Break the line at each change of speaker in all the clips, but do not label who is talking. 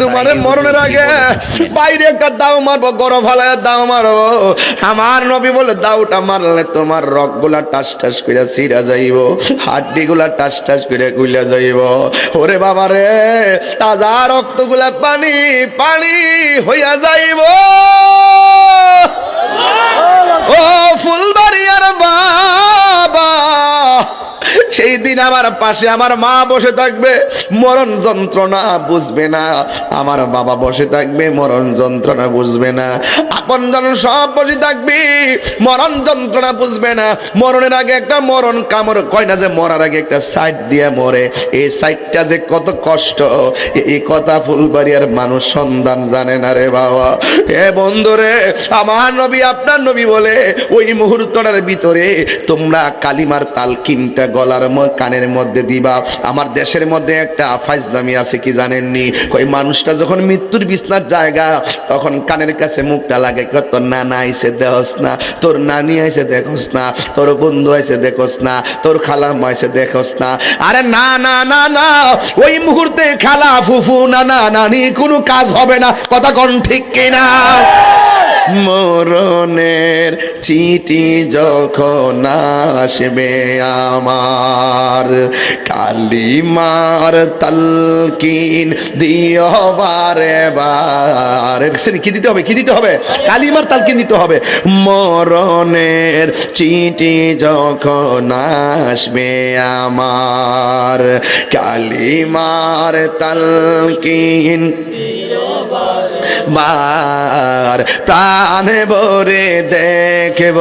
তোমারে মরণের আগে বাইরে একটা দাও মারবো গরম ফালায় দাও মারবো। আমার নবী বলে দাওটা মারলে তোমার রকগুলা টাস টাস করে ছিঁড়া যাইব হাড্ডি গুলা টাস টাস করে গুলা যাইব। ওরে বাবা রে তাজা রক্তগুলা পানি পানি হইয়া যাইব। সেই দিন আমার পাশে, আমার মা বসে থাকবে, মরণ যন্ত্রণা বুঝবে না। আমার বাবা বসে থাকবে, মরণ যন্ত্রণা বুঝবে না। আপন জন সব বসে থাকবি, মরণ যন্ত্রণা বুঝবে না। মরণের আগে একটা মরণ কামড় কয় না যে, মরার আগে একটা সাইড দিয়ে মরে। এই সাইডটা যে কত কষ্ট এই কথা ফুলবাড়িয়ার মানুষ সন্ধান জানে না রে বাবা। এ বন্ধুরে, আমার নবী, আপনার নবী বলে, ওই মুহূর্তটার ভিতরে তোমরা কালিমার তালকিনটা গলার কানের মধ্যে দিবা। আমার দেশের মধ্যে একটা ফাইজদামি আছে, কি জানেননি? ওই মানুষটা যখন মৃত্যুর বিছনার জায়গা, তখন কানের কাছে মুখটা লাগে তোর নানা আইসে দেখোস না, তোর নানি আইসে দেখোস না, তোর বন্ধু আইসে দেখোস না, তোর খালা আইসে দেখোস না। আরে না না না না, ওই মুহূর্তে খালা, ফুফু, নানা, নানি, কোনো কাজ হবে না। কথা কোন ঠিক কিনা? মরণের চিঠি যখন আসবে আমার, কালিমার তালকিন দিও বারে বার কি দিতে হবে? কি দিতে হবে? কালিমার তালকিন দিতে হবে। মরণের চিঠি যখন আসবে আমার, কালিমার তালকিন বার প্রাণে ভরে দেখব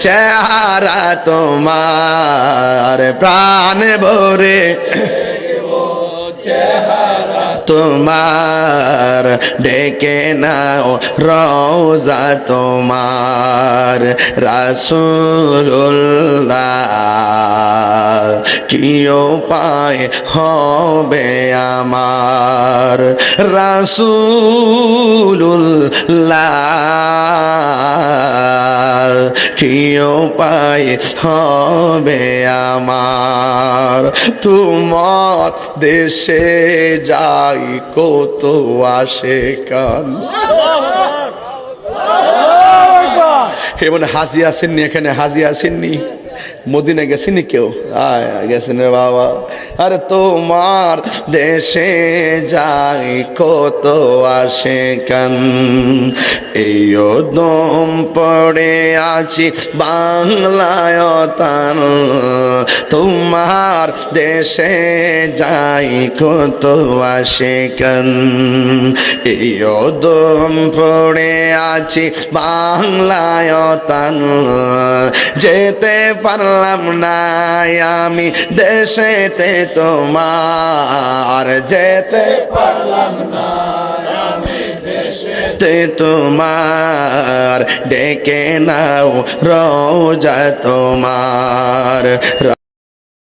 চেহারা তোমার। প্রাণে ভরে তোমার। ডেকে নাও রোজা তোমার। রাসুল্লাহ কি উপায় হবে আমার রাসুল্লাহ কি উপায় হবে আমার। তোমার দেশে যাই কত আসে কান। এমন হাজি আসেননি এখানে? হাজি আসেননি মদিনা গেছেনি কেউ? আয় গেছেন বাবা। আরে তোমার দেশে যাই কত আসে কান। এই দম পড়ে আছি বাংলায় তান তোমার দেশে যাই কত আসে কান। এই দম পড়ে আছি বাংলায় তান যেতে পারলাম না আমি দেশেতে তোমার যেতে পারলাম তে তোমার ডেকে নাও রোজা তোমার